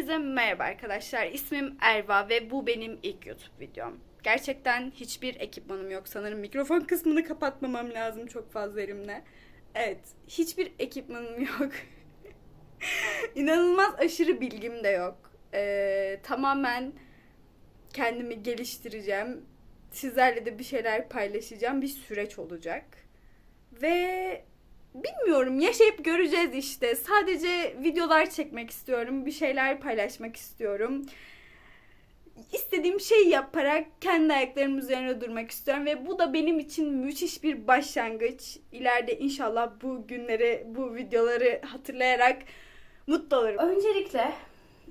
Herkese merhaba arkadaşlar. İsmim Erva ve bu benim ilk YouTube videom. Gerçekten hiçbir ekipmanım yok. Sanırım mikrofon kısmını kapatmamam lazım çok fazla elimle. Evet, hiçbir ekipmanım yok. İnanılmaz aşırı bilgim de yok. Ee, tamamen kendimi geliştireceğim. Sizlerle de bir şeyler paylaşacağım. Bir süreç olacak. Ve bilmiyorum yaşayıp göreceğiz işte. Sadece videolar çekmek istiyorum. Bir şeyler paylaşmak istiyorum. İstediğim şeyi yaparak kendi ayaklarımın üzerine durmak istiyorum ve bu da benim için müthiş bir başlangıç. İleride inşallah bu günleri, bu videoları hatırlayarak mutlu olurum. Öncelikle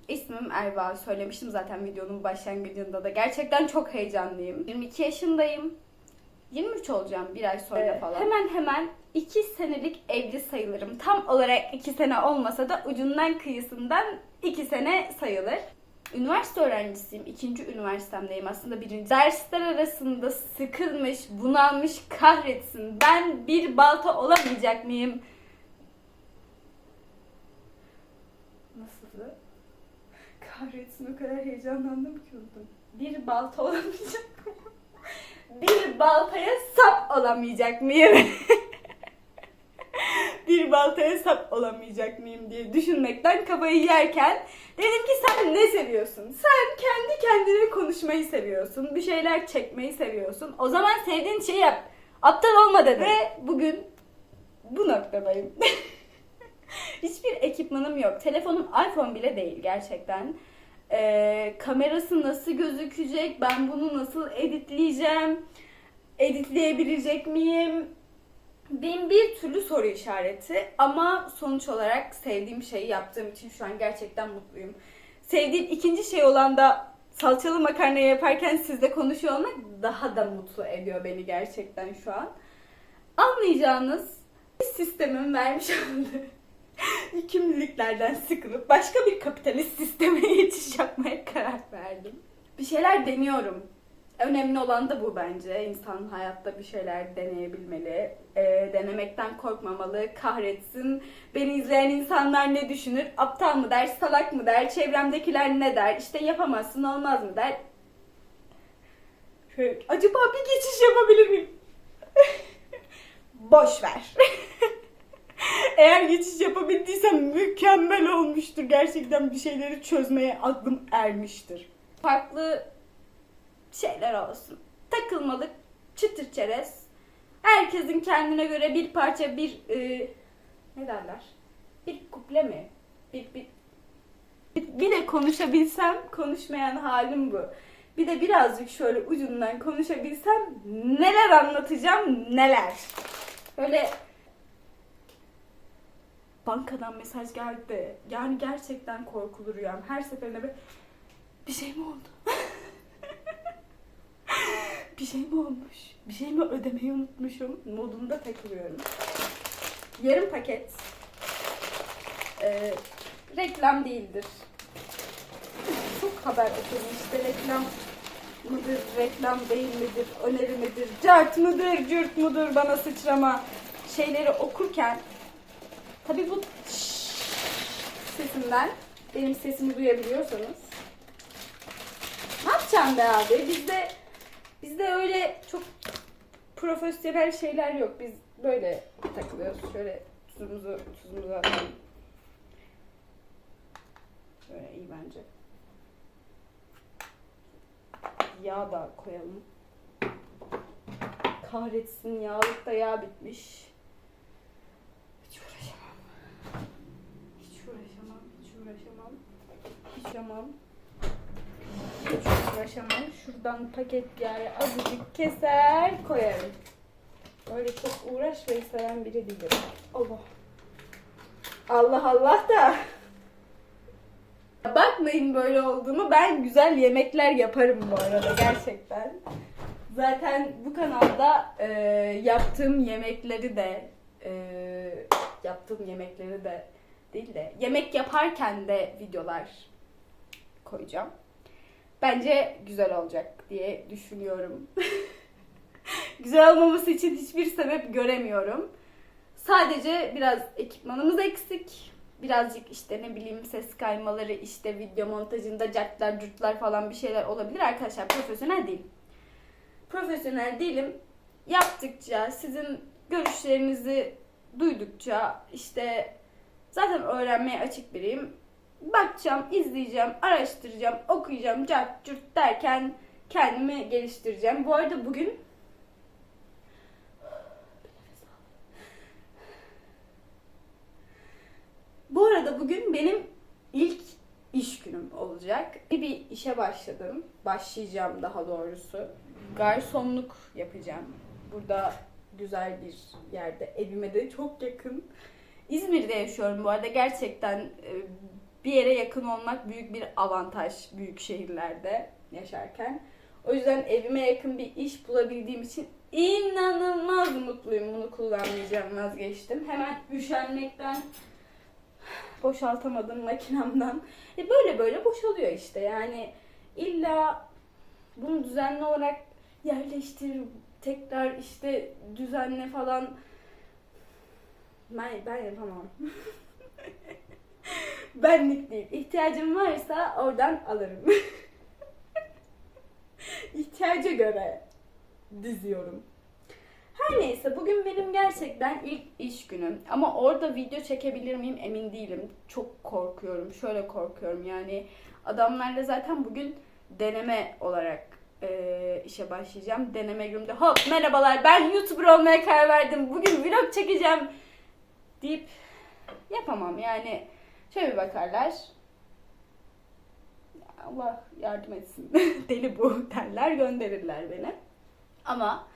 ismim Erva. Söylemiştim zaten videonun başlangıcında da. Gerçekten çok heyecanlıyım. 22 yaşındayım. 23 olacağım bir ay sonra Evet. falan. Hemen hemen 2 senelik evli sayılırım. Tam olarak 2 sene olmasa da ucundan kıyısından 2 sene sayılır. Üniversite öğrencisiyim. ikinci üniversitemdeyim aslında birinci. Dersler arasında sıkılmış, bunalmış, kahretsin. Ben bir balta olamayacak mıyım? Nasıldı? Kahretsin o kadar heyecanlandım ki unuttum. Bir balta olamayacak mıyım? Bir baltaya sap olamayacak mıyım? bir baltaya sap olamayacak mıyım diye düşünmekten kafayı yerken dedim ki sen ne seviyorsun? Sen kendi kendine konuşmayı seviyorsun. Bir şeyler çekmeyi seviyorsun. O zaman sevdiğin şeyi yap. Aptal olma dedi. Ve bugün bu noktadayım. Hiçbir ekipmanım yok. Telefonum iPhone bile değil gerçekten. Ee, kamerası nasıl gözükecek? Ben bunu nasıl editleyeceğim? Editleyebilecek miyim? Bin bir türlü soru işareti ama sonuç olarak sevdiğim şeyi yaptığım için şu an gerçekten mutluyum. Sevdiğim ikinci şey olan da salçalı makarna yaparken sizle konuşuyor olmak daha da mutlu ediyor beni gerçekten şu an. Anlayacağınız sistemin vermiş olduğu yükümlülüklerden sıkılıp başka bir kapitalist sisteme geçiş yapmaya karar verdim. Bir şeyler deniyorum. Önemli olan da bu bence. İnsan hayatta bir şeyler deneyebilmeli. Ee, denemekten korkmamalı. Kahretsin. Beni izleyen insanlar ne düşünür? Aptal mı der? Salak mı der? Çevremdekiler ne der? İşte yapamazsın olmaz mı der? Şöyle, acaba bir geçiş yapabilir miyim? Boş ver. Eğer geçiş yapabildiysem mükemmel olmuştur. Gerçekten bir şeyleri çözmeye aklım ermiştir. Farklı şeyler olsun. Takılmalık, çıtır çerez. Herkesin kendine göre bir parça, bir e, ne derler? Bir kuple mi? Bir, bir, bir, bir de konuşabilsem konuşmayan halim bu. Bir de birazcık şöyle ucundan konuşabilsem neler anlatacağım neler. Böyle bankadan mesaj geldi yani gerçekten korkulu rüyam. Her seferinde bir, bir şey mi oldu? bir şey mi olmuş? Bir şey mi ödemeyi unutmuşum? Modunda takılıyorum. Yarım paket. Ee, reklam değildir. Çok haber okuyorum işte reklam mıdır, reklam değil midir, öneri midir, cart mıdır, cürt mudur bana sıçrama şeyleri okurken tabi bu sesimden benim sesimi duyabiliyorsanız. Ne yapacağım be abi? Bizde bizde öyle çok profesyonel şeyler yok. Biz böyle takılıyoruz. Şöyle tuzumuzu tuzumuzu atalım. Böyle iyi bence. Yağ da koyalım. Kahretsin yağlıkta yağ bitmiş hiç uğraşamam hiç uğraşamam hiç uğraşamam hiç uğraşamam hiç uğraşamam şuradan paket yağı azıcık keser koyarım Öyle çok uğraşmayı seven biri değilim. Allah. Allah Allah da. Bakmayın böyle olduğumu. Ben güzel yemekler yaparım bu arada gerçekten. Zaten bu kanalda e, yaptığım yemekleri de e, yaptığım yemekleri de değil de yemek yaparken de videolar koyacağım. Bence güzel olacak diye düşünüyorum. güzel olmaması için hiçbir sebep göremiyorum. Sadece biraz ekipmanımız eksik. birazcık işte ne bileyim ses kaymaları işte video montajında cartlar curtlar falan bir şeyler olabilir arkadaşlar profesyonel değilim. Profesyonel değilim. Yaptıkça sizin görüşlerinizi duydukça işte zaten öğrenmeye açık biriyim. Bakacağım, izleyeceğim, araştıracağım, okuyacağım, cart curt derken kendimi geliştireceğim. Bu arada bugün Bu arada bugün benim ilk iş günüm olacak. Bir, bir işe başladım. Başlayacağım daha doğrusu. Garsonluk yapacağım. Burada güzel bir yerde. Evime de çok yakın. İzmir'de yaşıyorum bu arada. Gerçekten e, bir yere yakın olmak büyük bir avantaj büyük şehirlerde yaşarken. O yüzden evime yakın bir iş bulabildiğim için inanılmaz mutluyum. Bunu kullanmayacağım vazgeçtim. Hemen üşenmekten boşaltamadım makinemden. E böyle böyle boşalıyor işte yani illa bunu düzenli olarak yerleştir tekrar işte düzenle falan ben, ben yapamam. Benlik değil. İhtiyacım varsa oradan alırım. İhtiyaca göre diziyorum. Her neyse bugün benim gerçekten ilk iş günüm. Ama orada video çekebilir miyim emin değilim. Çok korkuyorum. Şöyle korkuyorum yani. Adamlarla zaten bugün deneme olarak e, işe başlayacağım. Deneme günümde hop merhabalar ben YouTuber olmaya karar verdim. Bugün vlog çekeceğim deyip yapamam. Yani şöyle bir bakarlar. Allah yardım etsin. Deli bu derler gönderirler beni. Ama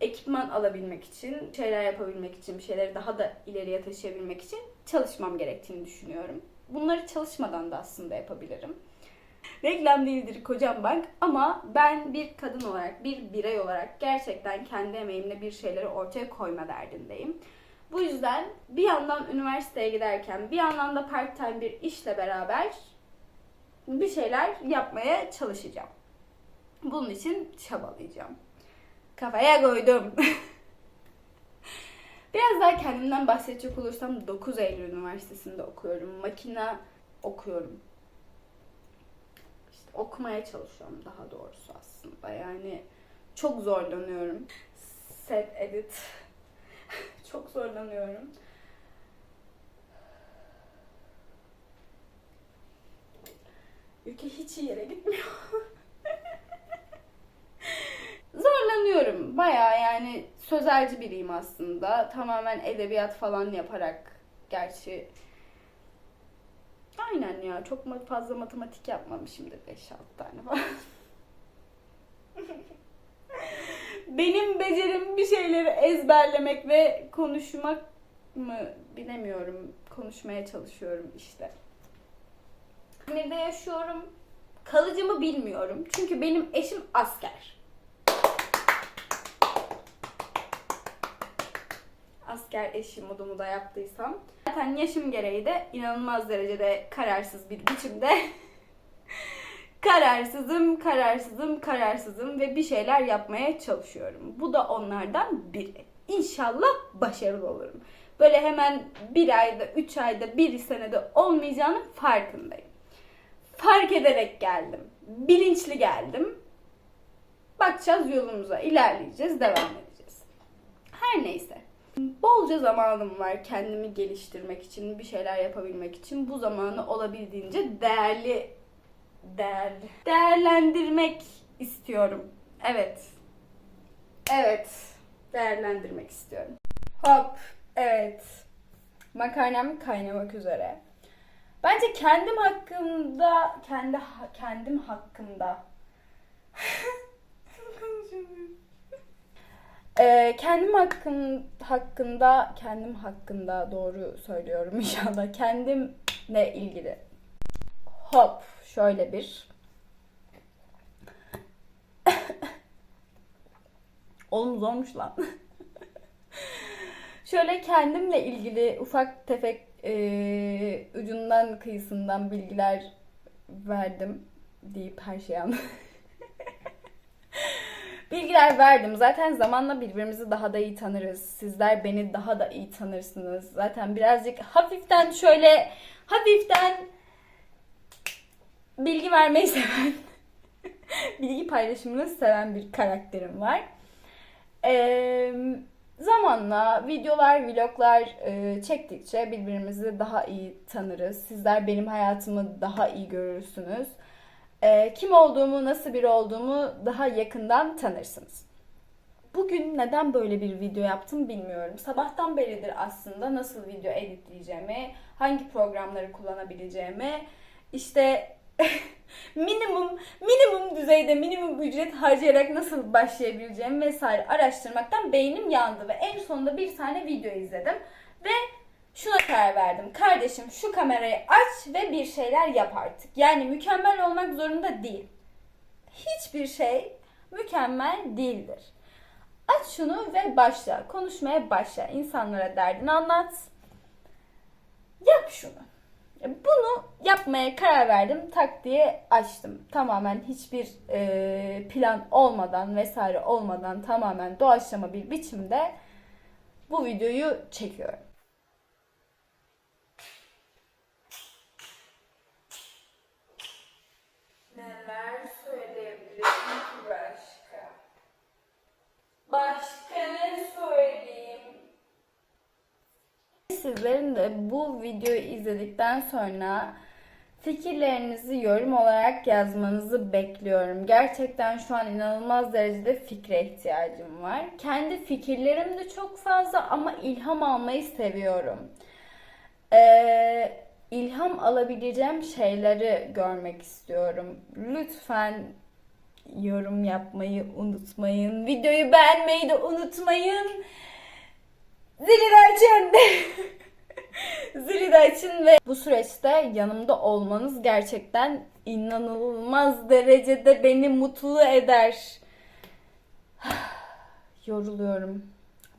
ekipman alabilmek için, şeyler yapabilmek için, bir şeyleri daha da ileriye taşıyabilmek için çalışmam gerektiğini düşünüyorum. Bunları çalışmadan da aslında yapabilirim. Reklam değildir kocam bank ama ben bir kadın olarak, bir birey olarak gerçekten kendi emeğimle bir şeyleri ortaya koyma derdindeyim. Bu yüzden bir yandan üniversiteye giderken bir yandan da part time bir işle beraber bir şeyler yapmaya çalışacağım. Bunun için çabalayacağım. Kafaya koydum. Biraz daha kendimden bahsedecek olursam 9 Eylül Üniversitesi'nde okuyorum. Makina okuyorum. İşte okumaya çalışıyorum daha doğrusu aslında. Yani çok zorlanıyorum. Set edit. Çok zorlanıyorum. Ülke hiç iyi yere gitmiyor. Zorlanıyorum. Baya yani sözelci biriyim aslında. Tamamen edebiyat falan yaparak gerçi Aynen ya çok fazla matematik yapmamışımdır 5-6 tane falan. Benim becerim bir şeyleri ezberlemek ve konuşmak mı bilemiyorum. Konuşmaya çalışıyorum işte. İzmir'de yaşıyorum. Kalıcı mı bilmiyorum. Çünkü benim eşim asker. Asker eşi modumu da yaptıysam. Zaten yaşım gereği de inanılmaz derecede kararsız bir biçimde kararsızım, kararsızım, kararsızım ve bir şeyler yapmaya çalışıyorum. Bu da onlardan biri. İnşallah başarılı olurum. Böyle hemen bir ayda, üç ayda, bir senede olmayacağının farkındayım. Fark ederek geldim. Bilinçli geldim. Bakacağız yolumuza, ilerleyeceğiz, devam edeceğiz. Her neyse. Bolca zamanım var kendimi geliştirmek için, bir şeyler yapabilmek için. Bu zamanı olabildiğince değerli değerli değerlendirmek istiyorum. Evet. Evet. Değerlendirmek istiyorum. Hop. Evet. Makarnam kaynamak üzere. Bence kendim hakkında, kendi kendim hakkında. Konuşamıyorum. Ee, kendim hakkın, hakkında, kendim hakkında doğru söylüyorum inşallah. Kendimle ilgili. Hop, şöyle bir. Oğlum zormuş lan. şöyle kendimle ilgili ufak tefek ee, ucundan kıyısından bilgiler verdim deyip her şeyi anladım. Bilgiler verdim. Zaten zamanla birbirimizi daha da iyi tanırız. Sizler beni daha da iyi tanırsınız. Zaten birazcık hafiften şöyle hafiften bilgi vermeyi seven, bilgi paylaşımını seven bir karakterim var. Ee, zamanla videolar, vloglar e, çektikçe birbirimizi daha iyi tanırız. Sizler benim hayatımı daha iyi görürsünüz. Ee, kim olduğumu, nasıl biri olduğumu daha yakından tanırsınız. Bugün neden böyle bir video yaptım bilmiyorum. Sabahtan beridir aslında nasıl video editleyeceğimi, hangi programları kullanabileceğimi, işte minimum minimum düzeyde minimum ücret harcayarak nasıl başlayabileceğimi vesaire araştırmaktan beynim yandı ve en sonunda bir tane video izledim ve şuna karar verdim. Kardeşim şu kamerayı aç ve bir şeyler yap artık. Yani mükemmel olmak zorunda değil. Hiçbir şey mükemmel değildir. Aç şunu ve başla. Konuşmaya başla. İnsanlara derdini anlat. Yap şunu. Bunu yapmaya karar verdim. Tak diye açtım. Tamamen hiçbir e, plan olmadan vesaire olmadan tamamen doğaçlama bir biçimde bu videoyu çekiyorum. Neler söyleyebilirim ki başka? Başka ne söyleyeyim? Sizlerin de bu videoyu izledikten sonra fikirlerinizi yorum olarak yazmanızı bekliyorum. Gerçekten şu an inanılmaz derecede fikre ihtiyacım var. Kendi fikirlerim de çok fazla ama ilham almayı seviyorum. Ee, ilham alabileceğim şeyleri görmek istiyorum. Lütfen yorum yapmayı unutmayın. Videoyu beğenmeyi de unutmayın. Zili de. Zili de açın ve bu süreçte yanımda olmanız gerçekten inanılmaz derecede beni mutlu eder. Yoruluyorum.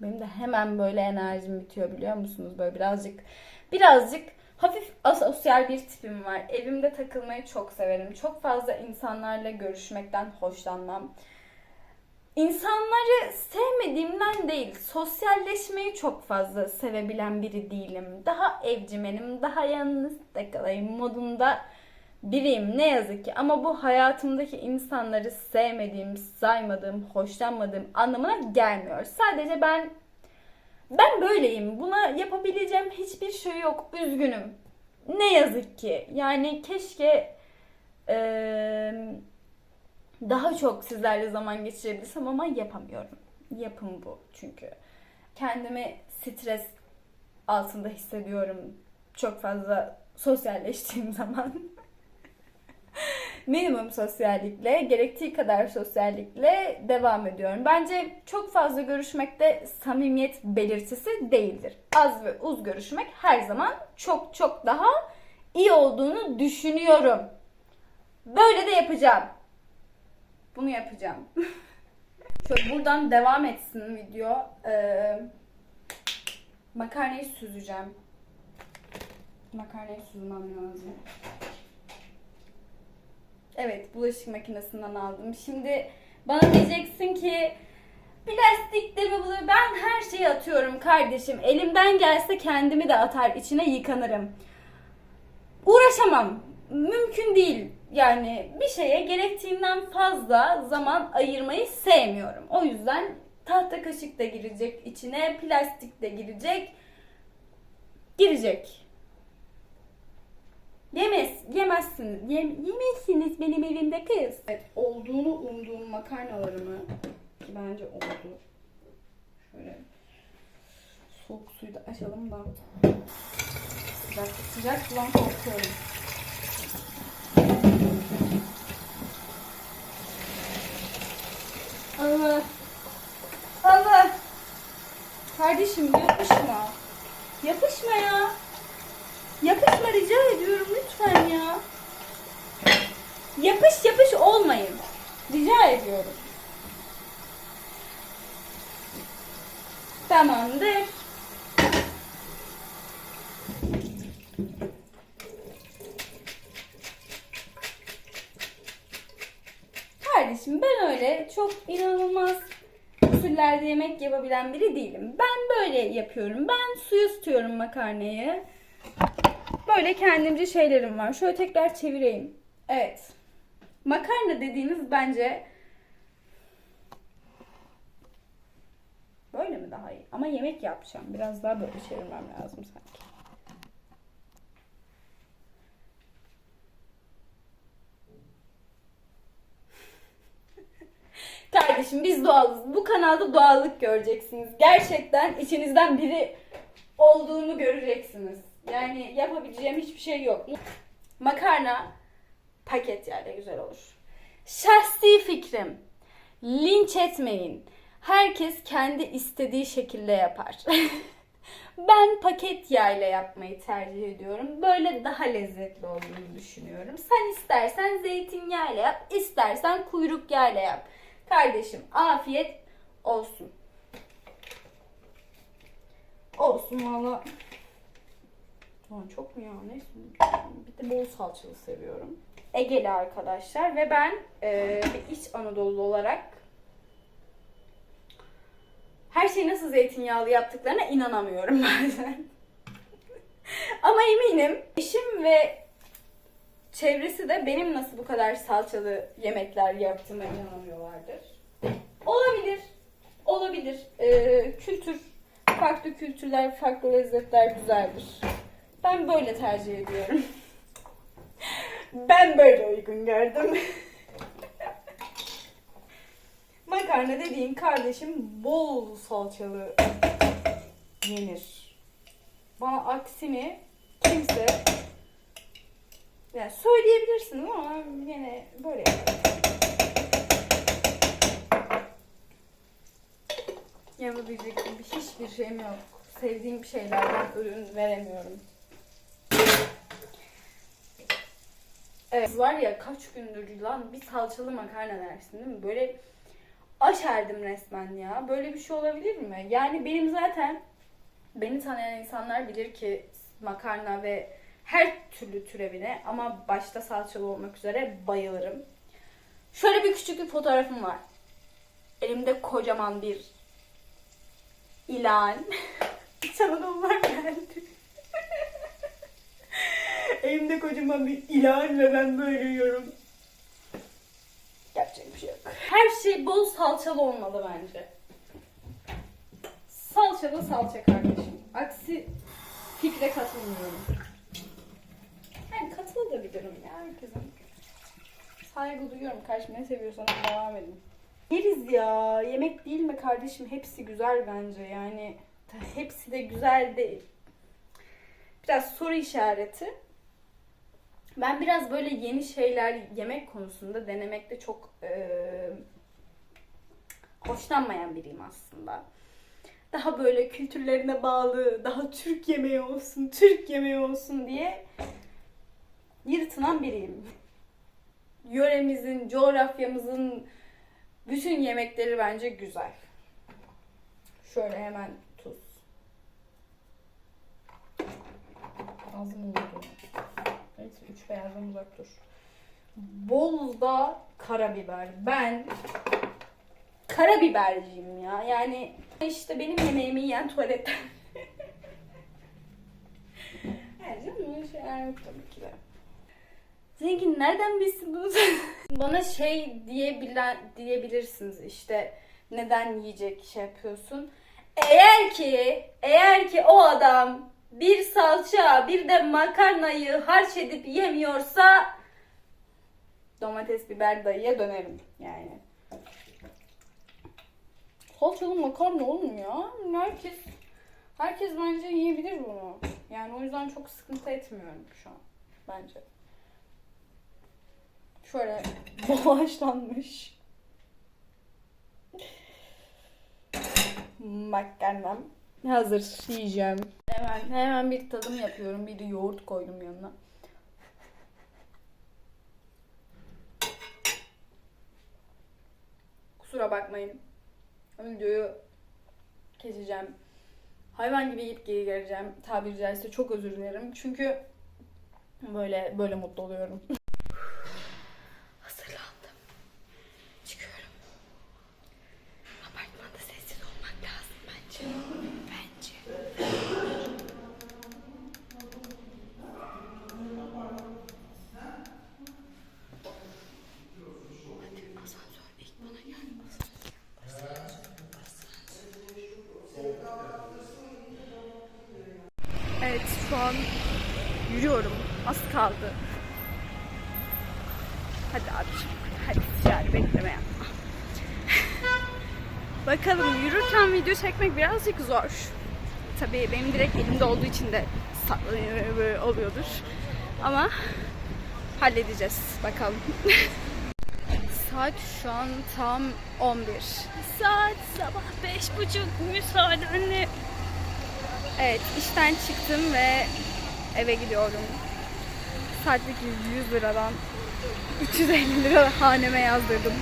Benim de hemen böyle enerjim bitiyor biliyor musunuz? Böyle birazcık birazcık hafif asosyal bir tipim var. Evimde takılmayı çok severim. Çok fazla insanlarla görüşmekten hoşlanmam. İnsanları sevmediğimden değil, sosyalleşmeyi çok fazla sevebilen biri değilim. Daha evcimenim, daha yalnız takılayım modunda biriyim ne yazık ki. Ama bu hayatımdaki insanları sevmediğim, saymadığım, hoşlanmadığım anlamına gelmiyor. Sadece ben ben böyleyim. Buna yapabileceğim hiçbir şey yok. Üzgünüm. Ne yazık ki. Yani keşke eee daha çok sizlerle zaman geçirebilsem ama yapamıyorum. Yapım bu çünkü. Kendimi stres altında hissediyorum. Çok fazla sosyalleştiğim zaman. Minimum sosyallikle, gerektiği kadar sosyallikle devam ediyorum. Bence çok fazla görüşmekte samimiyet belirtisi değildir. Az ve uz görüşmek her zaman çok çok daha iyi olduğunu düşünüyorum. Böyle de yapacağım. Bunu yapacağım. Şöyle buradan devam etsin video. Ee, makarnayı süzeceğim. Makarnayı süzmem lazım. Evet, bulaşık makinesinden aldım. Şimdi bana diyeceksin ki plastik de mi bu? Ben her şeyi atıyorum kardeşim. Elimden gelse kendimi de atar, içine yıkanırım. Uğraşamam. Mümkün değil. Yani bir şeye gerektiğinden fazla zaman ayırmayı sevmiyorum. O yüzden tahta kaşık da girecek içine, plastik de girecek. Girecek. Yemez, yemezsiniz. Yem, yemezsiniz benim evimde kız. Evet, olduğunu umduğum makarnalarımı ki bence oldu. Şöyle soğuk suyu da açalım da. Sıcak, sıcak sudan korkuyorum. Allah. Allah. Kardeşim yapışma. Yapışma ya. Yapışma rica ediyorum lütfen ya. Yapış yapış olmayın. Rica ediyorum. Tamamdır. Kardeşim ben öyle çok inanılmaz usullerde yemek yapabilen biri değilim. Ben böyle yapıyorum. Ben suyu tutuyorum makarnayı. Böyle kendimce şeylerim var. Şöyle tekrar çevireyim. Evet. Makarna dediğiniz bence böyle mi daha iyi? Ama yemek yapacağım. Biraz daha böyle çevirmem lazım sanki. Kardeşim biz doğalız. Bu kanalda doğallık göreceksiniz. Gerçekten içinizden biri olduğunu göreceksiniz. Yani yapabileceğim hiçbir şey yok. Makarna paket yerde güzel olur. Şahsi fikrim. Linç etmeyin. Herkes kendi istediği şekilde yapar. ben paket yağıyla yapmayı tercih ediyorum. Böyle daha lezzetli olduğunu düşünüyorum. Sen istersen zeytinyağıyla yap, istersen kuyruk yağıyla yap. Kardeşim afiyet olsun. Olsun valla. Çok mu ya neyse. Bir de bol salçalı seviyorum. Egeli arkadaşlar ve ben e, iç Anadolu olarak her şeyi nasıl zeytinyağlı yaptıklarına inanamıyorum bazen. Ama eminim eşim ve çevresi de benim nasıl bu kadar salçalı yemekler yaptığıma inanamıyorlardır. Olabilir. Olabilir. Ee, kültür, farklı kültürler, farklı lezzetler güzeldir. Ben böyle tercih ediyorum. ben böyle uygun gördüm. Makarna dediğin kardeşim bol salçalı yenir. Bana aksini kimse yani söyleyebilirsin ama yine böyle yaparım. Yapabilecek bir hiçbir şeyim yok. Sevdiğim şeylerden ürün veremiyorum. Evet. Var ya kaç gündür lan bir salçalı makarna dersin değil mi? Böyle aşerdim resmen ya. Böyle bir şey olabilir mi? Yani benim zaten beni tanıyan insanlar bilir ki makarna ve her türlü türevine ama başta salçalı olmak üzere bayılırım. Şöyle bir küçük bir fotoğrafım var. Elimde kocaman bir ilan. İç Anadolu'lar geldi. Elimde kocaman bir ilan ve ben böyle yiyorum. Yapacak bir şey yok. Her şey bol salçalı olmalı bence. Salçalı salça kardeşim. Aksi fikre katılmıyorum. Yani katılabilirim ya herkesin. Saygı duyuyorum. Karşı ne seviyorsanız devam edin. Yeriz ya. Yemek değil mi kardeşim? Hepsi güzel bence. Yani hepsi de güzel değil. Biraz soru işareti. Ben biraz böyle yeni şeyler yemek konusunda denemekte çok eee, hoşlanmayan biriyim aslında. Daha böyle kültürlerine bağlı, daha Türk yemeği olsun, Türk yemeği olsun diye yırtınan biriyim. Yöremizin, coğrafyamızın bütün yemekleri bence güzel. Şöyle hemen tuz. Ağzım oldu. Neyse üç beyazdan uzak dur. Bol da karabiber. Ben karabiberciyim ya. Yani işte benim yemeğimi yiyen tuvaletten. Her canım öyle şeyler yok tabii ki de. Zengin nereden bilsin bunu? Bana şey diyebilen, diyebilirsiniz işte neden yiyecek şey yapıyorsun. Eğer ki, eğer ki o adam bir salça bir de makarnayı harç edip yemiyorsa domates biber dayıya dönerim yani. Salçalı makarna ya. Herkes herkes bence yiyebilir bunu. Yani o yüzden çok sıkıntı etmiyorum şu an bence. Şöyle bol haşlanmış. Makarnam hazır yiyeceğim. Hemen hemen bir tadım yapıyorum. Bir de yoğurt koydum yanına. Kusura bakmayın. Videoyu keseceğim. Hayvan gibi yiyip geri geleceğim. Tabiri caizse çok özür dilerim. Çünkü böyle böyle mutlu oluyorum. kaldı. Hadi abiciğim. Hadi yani bekleme yapma. Bakalım yürürken video çekmek birazcık zor. Tabii benim direkt elimde olduğu için de oluyordur. Ama halledeceğiz bakalım. Saat şu an tam 11. Saat sabah beş buçuk müsaadenle. Evet işten çıktım ve eve gidiyorum. Saatlik 100 liradan 350 lira haneme yazdırdım.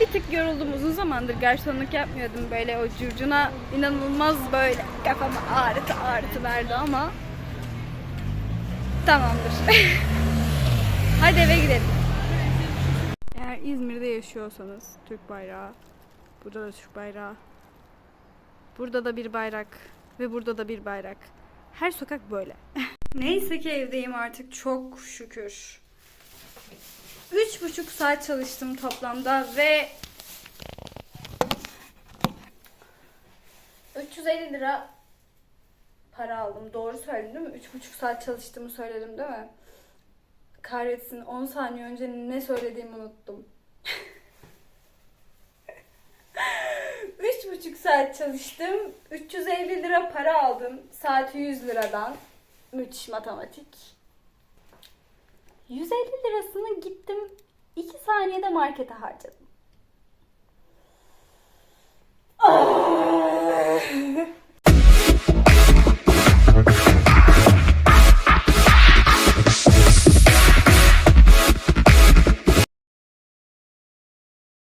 Bir tık yoruldum uzun zamandır garsonluk yapmıyordum böyle o curcuna inanılmaz böyle kafama ağrıtı ağrıtı verdi ama tamamdır. Hadi eve gidelim. Eğer İzmir'de yaşıyorsanız Türk bayrağı, burada da Türk bayrağı, burada da bir bayrak ve burada da bir bayrak. Her sokak böyle. Neyse ki evdeyim artık çok şükür. Üç buçuk saat çalıştım toplamda ve 350 lira para aldım. Doğru söyledim değil mi? Üç buçuk saat çalıştığımı söyledim değil mi? Kahretsin 10 saniye önce ne söylediğimi unuttum. buçuk saat çalıştım. 350 lira para aldım. Saati 100 liradan. Müthiş matematik. 150 lirasını gittim 2 saniyede markete harcadım. Ah!